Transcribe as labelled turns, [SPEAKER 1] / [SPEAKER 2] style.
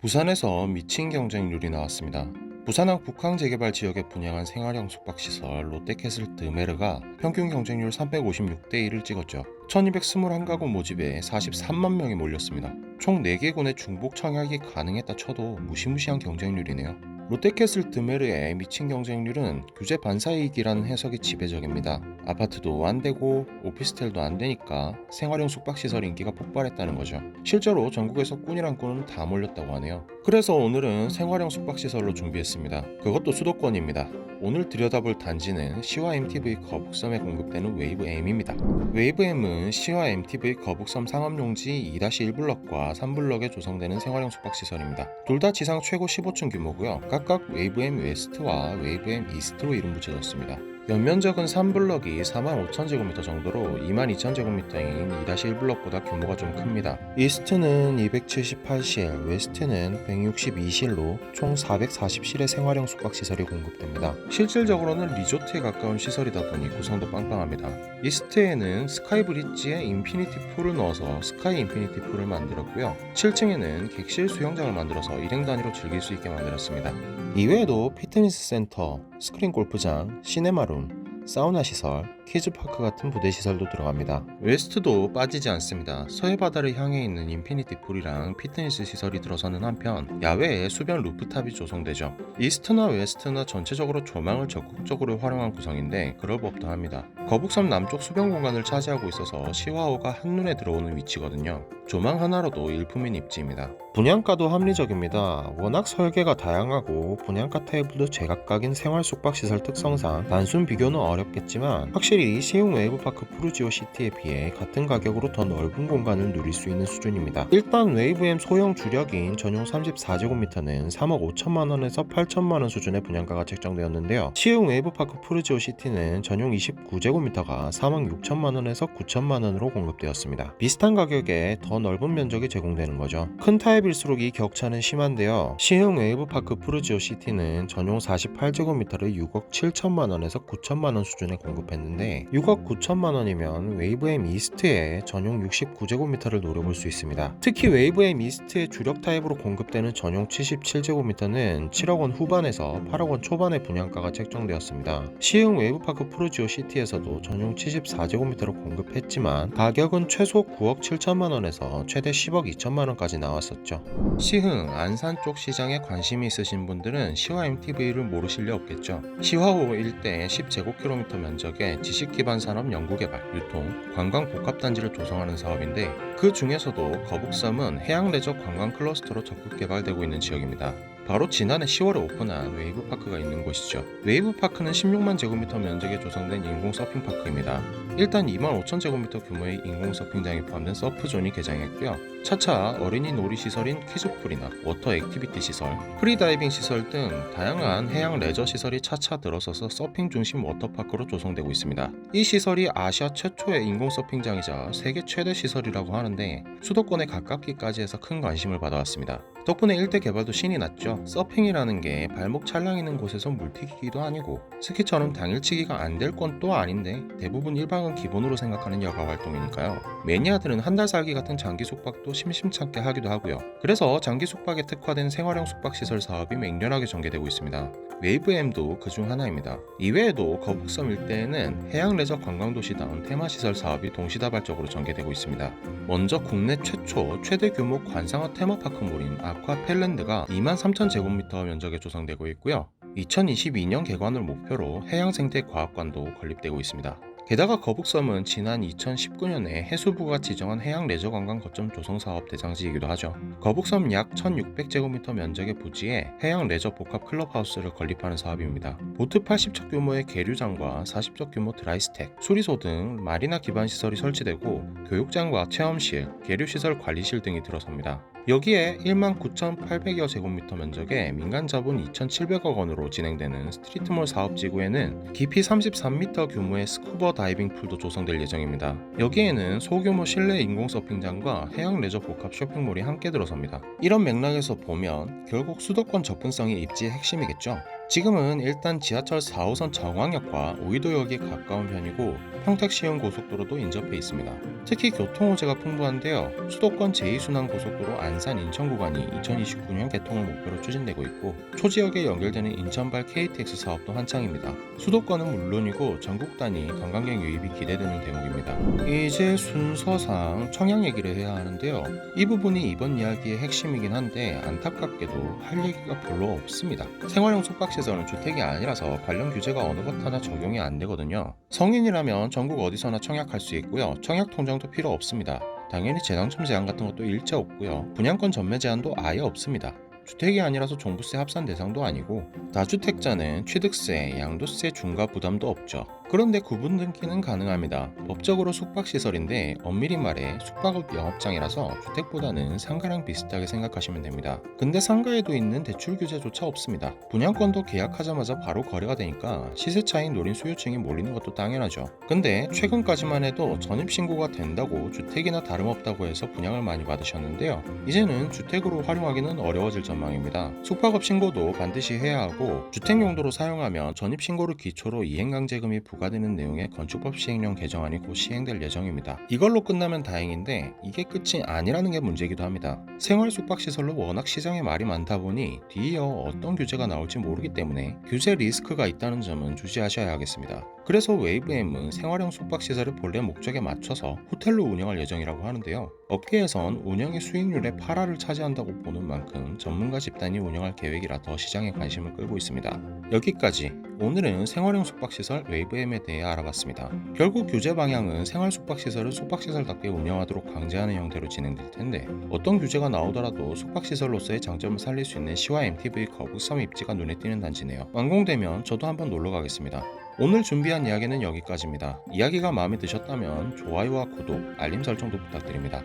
[SPEAKER 1] 부산에서 미친 경쟁률이 나왔습니다. 부산항 북항 재개발 지역에 분양한 생활형 숙박시설 롯데캐슬 드메르가 평균 경쟁률 356대 1을 찍었죠. 1221가구 모집에 43만 명이 몰렸습니다. 총 4개 군의 중복 청약이 가능했다 쳐도 무시무시한 경쟁률이네요. 롯데캐슬 드메르의 미친 경쟁률은 규제 반사이익이라는 해석이 지배적입니다. 아파트도 안 되고 오피스텔도 안 되니까 생활형 숙박시설 인기가 폭발했다는 거죠. 실제로 전국에서 꾼이란 꾼은 다 몰렸다고 하네요. 그래서 오늘은 생활형 숙박시설로 준비했습니다. 그것도 수도권입니다. 오늘 들여다볼 단지는 시와 MTV 거북섬에 공급되는 웨이브 M입니다. 웨이브 M은 시와 MTV 거북섬 상업용지 2-1블럭과 3블럭에 조성되는 생활형 숙박시설입니다. 둘 다 지상 최고 15층 규모고요. 각각 웨이브 M 웨스트와 웨이브 M 이스트로 이름 붙여졌습니다. 연면적은 3블럭이 45,000제곱미터 정도로 22,000제곱미터인 2-1블럭보다 규모가 좀 큽니다. 이스트는 278실, 웨스트는 162실로 총 440실의 생활형 숙박시설이 공급됩니다. 실질적으로는 리조트에 가까운 시설이다 보니 구성도 빵빵합니다. 이스트에는 스카이 브릿지에 인피니티 풀을 넣어서 스카이 인피니티 풀을 만들었고요. 7층에는 객실 수영장을 만들어서 일행 단위로 즐길 수 있게 만들었습니다. 이외에도 피트니스 센터, 스크린 골프장, 시네마룸, 사우나 시설, 키즈파크 같은 부대 시설도 들어갑니다. 웨스트도 빠지지 않습니다. 서해 바다를 향해 있는 인피니티 풀이랑 피트니스 시설이 들어서는 한편 야외에 수변 루프탑이 조성되죠. 이스트나 웨스트나 전체적으로 조망을 적극적으로 활용한 구성인데 그럴 법도 합니다. 거북섬 남쪽 수변 공간을 차지하고 있어서 시와호가 한눈에 들어오는 위치거든요. 조망 하나로도 일품인 입지입니다. 분양가도 합리적입니다. 워낙 설계가 다양하고 분양가 타입도 제각각인 생활 숙박시설 특성상 단순 비교는 어렵겠지만 확실히 시흥 웨이브파크 푸르지오 시티에 비해 같은 가격으로 더 넓은 공간을 누릴 수 있는 수준입니다. 일단 웨이브엠 소형 주력인 전용 34제곱미터는 3억 5천만 원에서 8천만 원 수준의 분양가가 책정되었는데요. 시흥 웨이브파크 푸르지오 시티는 전용 29제곱미터가 3억 6천만 원에서 9천만 원으로 공급되었습니다. 비슷한 가격에 더 넓은 면적이 제공되는 거죠. 큰 타입일수록 이 격차는 심한데요. 시흥 웨이브파크 푸르지오 시티는 전용 48제곱미터를 6억 7천만 원에서 9천만 원 수준에 공급했는데 6억 9천만 원이면 웨이브엠 이스트에 전용 69제곱미터를 노려볼 수 있습니다. 특히 웨이브엠 이스트의 주력 타입으로 공급되는 전용 77제곱미터는 7억 원 후반에서 8억 원 초반의 분양가가 책정되었습니다. 시흥 웨이브파크 푸르지오 시티에서도 전용 74제곱미터로 공급했지만 가격은 최소 9억 7천만 원에서 최대 10억 2천만 원까지 나왔었죠. 시흥, 안산 쪽 시장에 관심이 있으신 분들은 시화 MTV를 모르실 리 없겠죠. 시화호 일대 10제곱킬로미터 면적의 지식 기반 산업 연구개발, 유통, 관광 복합단지를 조성하는 사업인데 그 중에서도 거북섬은 해양 레저 관광 클러스터로 적극 개발되고 있는 지역입니다. 바로 지난해 10월에 오픈한 웨이브 파크가 있는 곳이죠. 웨이브 파크는 16만 제곱미터 면적에 조성된 인공 서핑 파크입니다. 일단 2만 5천 제곱미터 규모의 인공 서핑장이 포함된 서프존이 개장했고요. 차차 어린이 놀이 시설인 키즈풀이나 워터 액티비티 시설, 프리다이빙 시설 등 다양한 해양 레저 시설이 차차 들어서서 서핑 중심 워터파크로 조성되고 있습니다. 이 시설이 아시아 최초의 인공 서핑장이자 세계 최대 시설이라고 하는데 수도권에 가깝기까지 해서 큰 관심을 받아왔습니다. 덕분에 일대 개발도 신이 났죠. 서핑이라는 게 발목 찰랑이는 곳에서 물튀기기도 아니고 스키처럼 당일치기가 안 될 건 또 아닌데 대부분 일방은 기본으로 생각하는 여가 활동이니까요. 매니아들은 한 달 살기 같은 장기 숙박도 심심찮게 하기도 하고요. 그래서 장기 숙박에 특화된 생활형 숙박시설 사업이 맹렬하게 전개되고 있습니다. 웨이브엠도 그중 하나입니다. 이외에도 거북섬 일대에는 해양 레저 관광도시다운 테마시설 사업이 동시다발적으로 전개되고 있습니다. 먼저 국내 최초 최대 규모 관상어 테마파크몰인 아쿠아 펠랜드가 2만 3천 제곱미터 면적에 조성되고 있고요. 2022년 개관을 목표로 해양생태과학관도 건립되고 있습니다. 게다가 거북섬은 지난 2019년에 해수부가 지정한 해양 레저 관광 거점 조성 사업 대상지이기도 하죠. 거북섬 약 1,600제곱미터 면적의 부지에 해양 레저 복합 클럽하우스를 건립하는 사업입니다. 보트 80척 규모의 계류장과 40척 규모 드라이스택, 수리소 등 마리나 기반 시설이 설치되고 교육장과 체험실, 계류시설 관리실 등이 들어섭니다. 여기에 1만 9,800여 제곱미터 면적의 민간 자본 2,700억 원으로 진행되는 스트리트몰 사업 지구에는 깊이 33m 규모의 스쿠버 다이빙 풀도 조성될 예정입니다. 여기에는 소규모 실내 인공 서핑장과 해양 레저 복합 쇼핑몰이 함께 들어섭니다. 이런 맥락에서 보면 결국 수도권 접근성이 입지의 핵심이겠죠. 지금은 일단 지하철 4호선 정왕역과 오이도역이 가까운 편이고 평택 시흥 고속도로도 인접해 있습니다. 특히 교통 호재가 풍부한데요. 수도권 제2순환 고속도로 안산 인천 구간이 2029년 개통을 목표로 추진되고 있고 초지역에 연결되는 인천발 KTX 사업도 한창입니다. 수도권은 물론이고 전국 단위 관광객 유입이 기대되는 대목입니다. 이제 순서상 청약 얘기를 해야 하는데요. 이 부분이 이번 이야기의 핵심이긴 한데 안타깝게도 할 얘기가 별로 없습니다. 생활용 숙박시 설은 주택이 아니라서 관련 규제가 어느 것 하나 적용이 안 되거든요. 성인이라면 전국 어디서나 청약할 수 있고요. 청약 통장도 필요 없습니다. 당연히 재당첨 제한 같은 것도 일체 없고요. 분양권 전매 제한도 아예 없습니다. 주택이 아니라서 종부세 합산 대상도 아니고 다주택자는 취득세, 양도세 중과 부담도 없죠. 그런데 구분 등기는 가능합니다. 법적으로 숙박시설인데 엄밀히 말해 숙박업 영업장이라서 주택보다는 상가랑 비슷하게 생각하시면 됩니다. 근데 상가에도 있는 대출 규제조차 없습니다. 분양권도 계약하자마자 바로 거래가 되니까 시세 차익 노린 수요층이 몰리는 것도 당연하죠. 근데 최근까지만 해도 전입신고가 된다고 주택이나 다름없다고 해서 분양을 많이 받으셨는데요. 이제는 주택으로 활용하기는 어려워질 전망입니다. 숙박업 신고도 반드시 해야 하고 주택 용도로 사용하면 전입신고를 기초로 이행강제금이 부과 되는 내용의 건축법 시행령 개정안이 곧 시행될 예정입니다. 이걸로 끝나면 다행인데 이게 끝이 아니라는 게 문제이기도 합니다. 생활 숙박시설로 워낙 시장에 말이 많다 보니 뒤이어 어떤 규제가 나올지 모르기 때문에 규제 리스크가 있다는 점은 주시하셔야 하겠습니다. 그래서 웨이브엠은 생활형 숙박시설을 본래 목적에 맞춰서 호텔로 운영할 예정이라고 하는데요. 업계에선 운영의 수익률의 8화를 차지한다고 보는 만큼 전문가 집단이 운영할 계획이라 더 시장에 관심을 끌고 있습니다. 여기까지 오늘은 생활형 숙박시설 웨이브엠에 대해 알아봤습니다. 결국 규제 방향은 생활 숙박시설을 숙박시설답게 운영하도록 강제하는 형태로 진행될 텐데 어떤 규제가 나오더라도 숙박시설로서의 장점을 살릴 수 있는 시와 MTV 거북섬 입지가 눈에 띄는 단지네요. 완공되면 저도 한번 놀러 가겠습니다. 오늘 준비한 이야기는 여기까지입니다. 이야기가 마음에 드셨다면 좋아요와 구독, 알림 설정도 부탁드립니다.